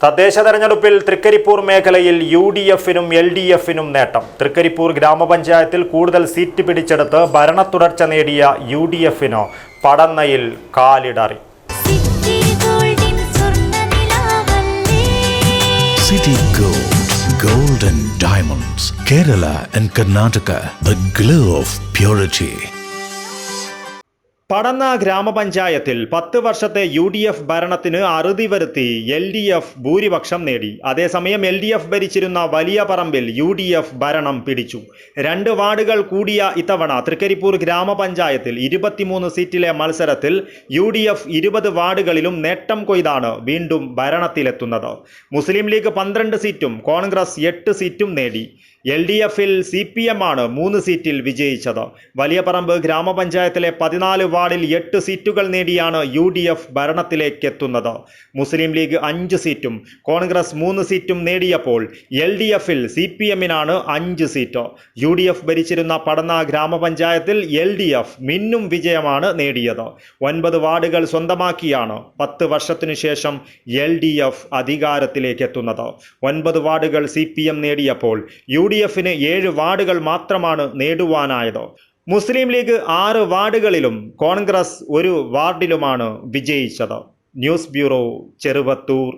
തദ്ദേശ തെരഞ്ഞെടുപ്പിൽ തൃക്കരിപ്പൂർ മേഖലയിൽ യു ഡി എഫിനും എൽ ഡി എഫിനും നേട്ടം. തൃക്കരിപ്പൂർ ഗ്രാമപഞ്ചായത്തിൽ കൂടുതൽ സീറ്റ് പിടിച്ചെടുത്ത് ഭരണ തുടർച്ച നേടിയ യു ഡി എഫിനോ പടന്നയിൽ കാലിടറി സിറ്റി ഗോൾഡിൻ സ്വർണനിലാവല്ലേ Kerala and Karnataka and glow of and Padanna ഗ്രാമപഞ്ചായത്തിൽ പത്ത് വർഷത്തെ യു ഡി എഫ് ഭരണത്തിന് അറുതി വരുത്തി എൽ ഡി എഫ് ഭൂരിപക്ഷം നേടി. അതേസമയം എൽ ഡി എഫ് ഭരിച്ചിരുന്ന വലിയ പറമ്പിൽ യു ഡി എഫ് ഭരണം പിടിച്ചു. രണ്ട് വാർഡുകൾ കൂടിയ ഇത്തവണ തൃക്കരിപ്പൂർ ഗ്രാമപഞ്ചായത്തിൽ ഇരുപത്തിമൂന്ന് സീറ്റിലെ മത്സരത്തിൽ യു ഡി എഫ് ഇരുപത് വാർഡുകളിലും നേട്ടം കൊയ്താണ് വീണ്ടും ഭരണത്തിലെത്തുന്നത്. മുസ്ലിം ലീഗ് പന്ത്രണ്ട് സീറ്റും കോൺഗ്രസ് എട്ട് സീറ്റും നേടി. എൽ ഡി എഫിൽ സി പി എം ആണ് മൂന്ന് സീറ്റിൽ വിജയിച്ചത്. വലിയപറമ്പ് ഗ്രാമപഞ്ചായത്തിലെ പതിനാല് വാർഡിൽ എട്ട് സീറ്റുകൾ നേടിയാണ് യു ഡി എഫ് ഭരണത്തിലേക്ക് എത്തുന്നത് മുസ്ലിം ലീഗ് അഞ്ച് സീറ്റും കോൺഗ്രസ് മൂന്ന് സീറ്റും നേടിയപ്പോൾ എൽ ഡി എഫിൽ സി പി എമ്മിനാണ് അഞ്ച് സീറ്റ്. യു ഡി എഫ് ഭരിച്ചിരുന്ന പടന്ന ഗ്രാമപഞ്ചായത്തിൽ എൽ ഡി എഫ് മിന്നും വിജയമാണ് നേടിയത്. ഒൻപത് വാർഡുകൾ സ്വന്തമാക്കിയാണ് പത്ത് വർഷത്തിനു ശേഷം എൽ ഡി എഫ് അധികാരത്തിലേക്ക് എത്തുന്നത് ഒൻപത് വാർഡുകൾ സി പി എം നേടിയപ്പോൾ യു ഡി എഫിന് ഏഴ് വാർഡുകൾ മാത്രമാണ് നേടുവാനായത്. മുസ്ലിം ലീഗ് ആറ് വാർഡുകളിലും കോൺഗ്രസ് ഒരു വാർഡിലുമാണ് വിജയിച്ചത്. News bureau Cheruvathur.